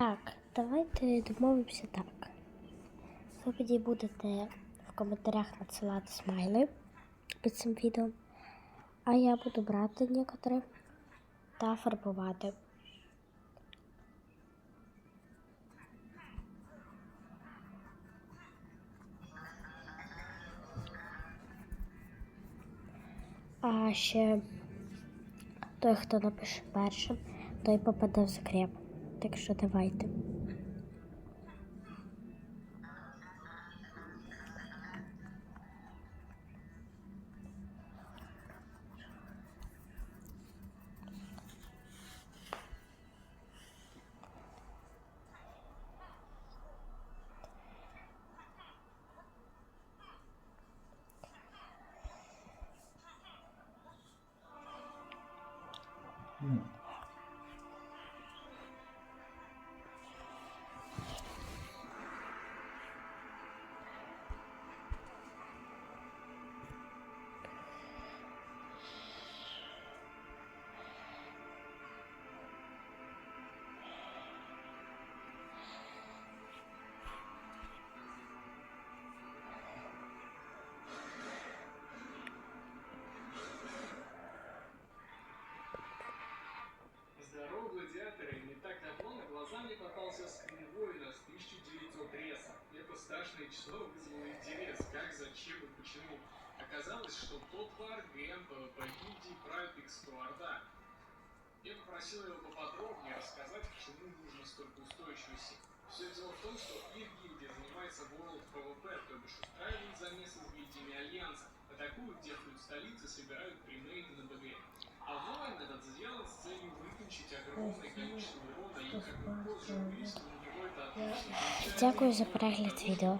Так, давайте домовимося так. Ви тоді будете в коментарях надсилати смайли під цим відео, а я буду брати некоторі та фарбувати. А ще той, хто напише першим, той попаде в закреп. Так що давайте. Здорово, Попросил его поподробнее рассказать, к чему нужно столько устойчивости. Все дело в том, что их гильдия занимается World PvP, то бишь устраивает замесы с гильдиями Альянса, атакуют, дефают столицы, собирают примейны на БГ. А воин этот сделан с целью выкончить огромное количество урона, Дякую за перегляд відео.